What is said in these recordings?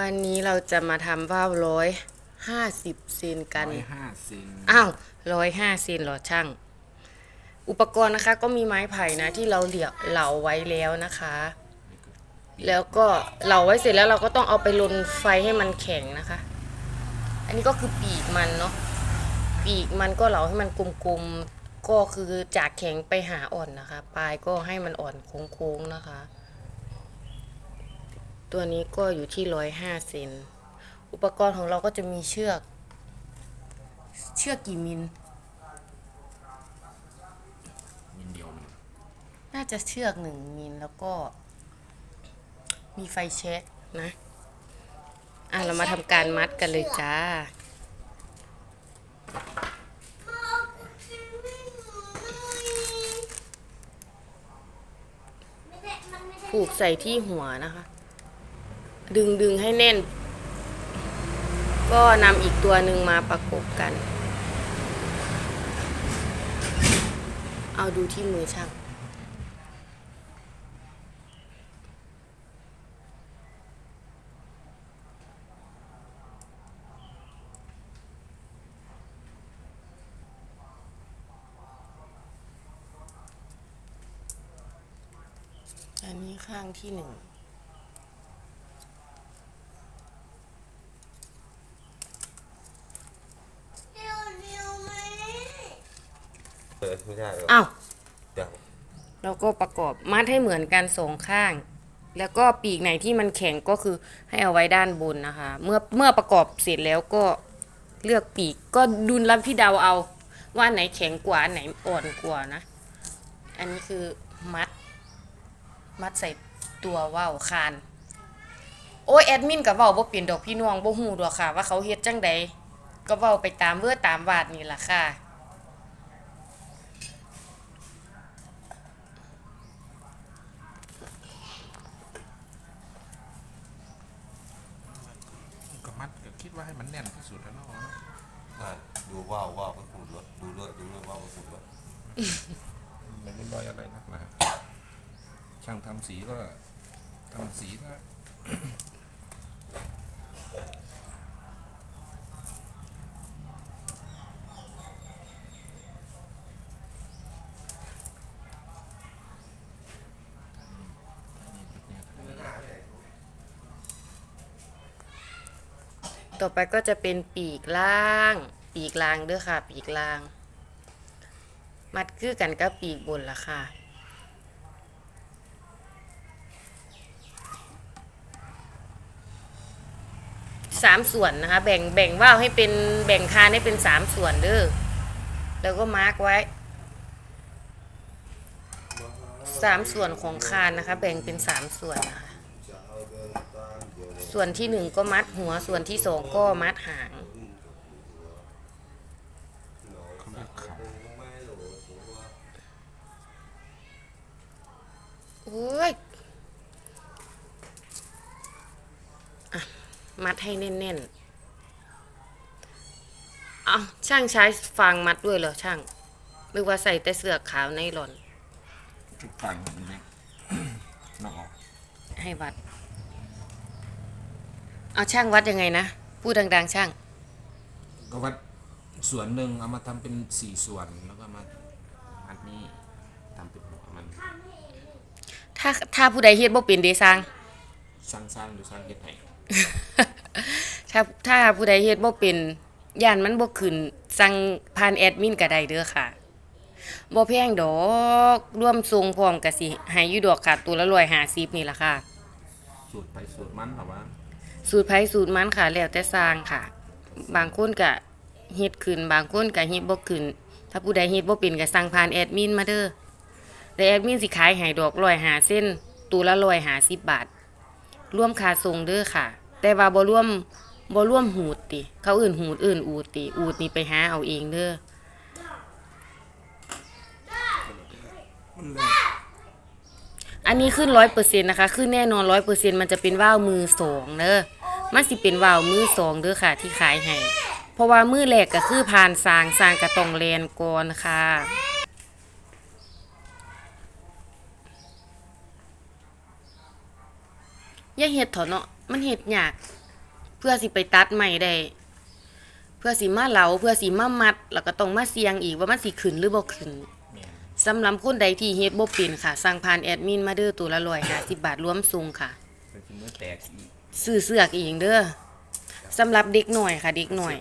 วันนี้เราจะมาทำว่าวร้อยห้าสิบเซนกัน ร้อยห้าเซนอ้าวร้อยห้าเซนเหรอช่าง อุปกรณ์นะคะก็มีไม้ไผ่นะที่เราเหลี่ยเหลาไว้แล้วนะคะ แล้วก็เหลาไว้เสร็จแล้วเราก็ต้องเอาไปลนไฟให้มันแข็งนะคะ อันนี้ก็คือปีกมันเนาะ ปีกมันก็เหลาให้มันกลมๆ ก็คือจากแข็งไปหาอ่อนนะคะ ปลายก็ให้มันอ่อนโค้งๆนะคะ ตัวนี้ก็อยู่ที่ร้อยห้าเซน อุปกรณ์ของเราก็จะมีเชือก เชือกกี่มิล มินเดียวหนึ่งน่าจะเชือกหนึ่งมิลแล้วก็ มีไฟเช็คนะ อะ เรามาทำการมัดกันเลยจ้า ผูกใส่ที่หัวนะคะ ดึงดึงให้แน่น ก็นำอีกตัวหนึ่งมาประกบกัน เอาดูที่มือช่างอันนี้ข้างที่หนึ่ง เออไม่ได้หรอกอ้าว เดี๋ยวเราก็ประกอบมัดให้เหมือนกันสองข้าง แล้วก็ปีกไหนที่มันแข็งก็คือให้เอาไว้ด้านบนนะคะ เมื่อเมื่อประกอบเสร็จแล้วก็เลือกปีกก็ดุลรับพี่เดาเอา ว่าอันไหนแข็งกว่าอันไหนอ่อนกว่านะ อันนี้คือมัด มัดใส่ตัวว่าวคาน โอ้ยแอดมินกับเว้าบ่เปลี่ยนดอกพี่น้องบ่ฮู้ดอกค่ะ ว่าเขาเฮ็ดจังใดก็เว้าไปตามเวอร์ตามวาดนี่ล่ะค่ะ ก็มัดก็คิด ว่าให้มันแน่นที่สุดแล้วเนาะอะดูว่าวว่าวก็ขูดรถดูรถดูรถว่าวก็ขูดรถไม่ได้ร้อยอะไรนักนะช่างทำสีก็ทำสีนะ ต่อไปก็จะเป็นปีกล่าง ปีกล่างเด้อค่ะ ปีกล่าง มัดคือกันกับปีกบนละค่ะ สามส่วนนะคะ แบ่งแบ่งว่าวให้เป็นแบ่งคานให้เป็นสามส่วนเด้อ แล้วก็มาร์กไว้สามส่วนของคานนะคะ แบ่งเป็นสามส่วนนะคะ ส่วนที่หนึ่งก็มัดหัว ส่วนที่สองก็มัดหาง เขาเรียกเขาโอ้ยอะมัดให้แน่นๆ เอาช่างใช้ฟางมัดด้วยเหรอช่างหรือว่าใส่แต่เสื้อขาวไนลอน จุดต่างมันเนี่ยนอกออก ให้วัด เอาช่างวัดยังไงนะ พูดดัง ๆ ช่าง ก็วัดส่วนหนึ่งเอามาทำเป็นสี่ส่วนแล้วก็มาอันนี้ทำเป็นหัวมันถ้าถ้าผู้ใดเฮ็ดบ่เป็นเดซังสร้างสร้างหรือสร้างเฮ็ดให้ถ้าถ้าผู้ใดเฮ็ดบ่เป็นย่านมันบ่ขึ้นสั่งผ่านแอดมินก็ได้เด้อค่ะบ่แพงดอกร่วมทรงพร้อมก็สิให้อยู่ดอกค่ะ ตัวละ150นี่ล่ะค่ะ สูตรไปสูตรมันแต่ว่า สูตรไผสูตรมันค่ะแล้วแต่สร้างค่ะ บางคนก็เฮ็ดขึ้น บางคนก็เฮ็ดบ่ขึ้น ถ้าผู้ใดเฮ็ดบ่เป็นก็สั่งผ่านแอดมินมาเด้อแต่แอดมินสิขายให้ดอก150เส้นตัวละ150บบาทรวมค่าส่งเด้อค่ะ แต่ว่าบ่รวมบ่รวมหูดติ เขาอื่นหูดอื่นอูดติอูดนี่ไปหาเอาเองเด้อันเลยอันนี้ขึ้นร้อยเปอร์เซ็นต์นะคะ ขึ้นแน่นอนร้อยเปอร์เซ็นต์มันจะเป็นว่าวมือสองเด้อ มันสิเป็นว่าวมือสองเด้อค่ะที่ขายให้เพราะว่ามือแรกก็คือผ่านสางสางกระตองแลนก่อนค่ะอย่าเฮ็ดเถอะเนาะมันเฮ็ดยาก เพื่อสิไปตัดใหม่ได้ เพื่อสิมาเหลาเพื่อสิมามัด แล้วก็ต้องมาเสียงอีกว่ามันสิขึ้นหรือบ่ขึ้นสำหรับคนใดที่เฮ็ดบ่เป็นค่ะ สั่งผ่านแอดมินมาเด้อตัวละ150บาทรวมส่งค่ะ เป็นที่มือแตกอีกซื้อเสือกเองเด้อสำหรับเด็กหน่อยค่ะ เด็กหน่อย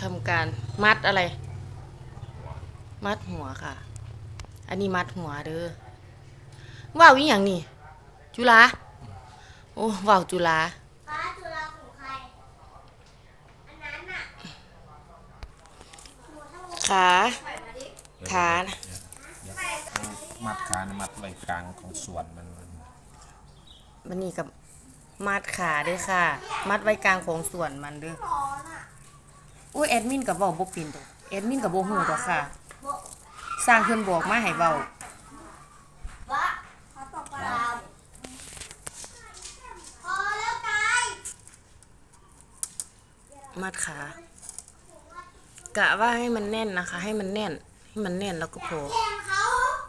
ทำการมัดอะไร มัดหัวค่ะ อันนี้มัดหัวเด้อว่าวอีหยังนี่ จุฬาโอ้ว่าวจุฬาของใคร อันนั้นน่ะหนูถ้าหนู ขาปล่อยมาดิขานะเดี๋ยวเอามัดขานะมัดไว้กลางของส่วนมันมันนี่กับมัดขาเด้วยค่ะ มัดไว้กลางของส่วนมันเด้อร้อนอะอุ้ยแอดมินกับบอกบ่เป็นตัวแอดมินกับบ่ฮู้ตัวค่ะโบะสร้างเพิ่นบอกมาให้เว้าวะเขาตกปลาพอแล้วกายมัดขา กะว่าให้มันแน่นนะคะ ให้มันแน่น ให้มันแน่นแล้วก็พอแข่งเขา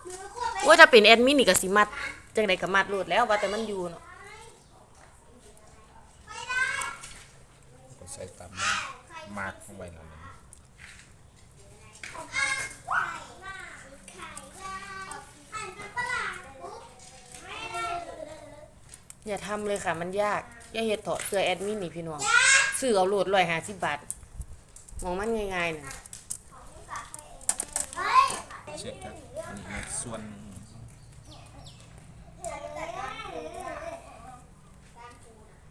หนูควรไปว่าถ้าเป็นแอดมินนี่ก็สิมัดจังไดก็มัดโลดแล้วว่าแต่มันอยู่เนาะก็ใส่ตามนั้นมาร์กเข้าไว้แล้วนะไข่มาไข่มาหันไปปะล่ะปุ๊บไม่ได้เลยอย่าทำเลยค่ะมันยาก อย่าเฮ็ดเถาะเสื้อแอดมินนี่พี่น้องซื้อเอาโลด150บาท มองมันง่ายๆน่ะเฮ้ยเสร็จครับอันนี้มัดส่วน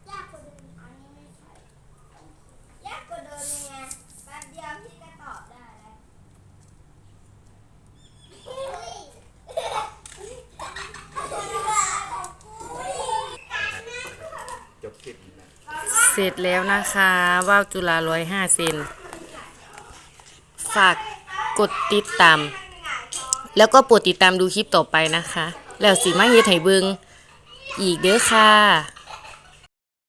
ยากกว่าเดิมอันนี้ไม่ใช่ยากกว่าเดิมไงแป๊บเดียวพี่ก็ตอบได้แล้วจบคลิปนะเสร็จแล้วนะคะ ว่าวจุฬา105เซน ฝากกดติดตาม แล้วก็โปรดติดตามดูคลิปต่อไปนะคะ แล้วสิมาเฮ็ดให้เบิงอีกเด้อค่ะ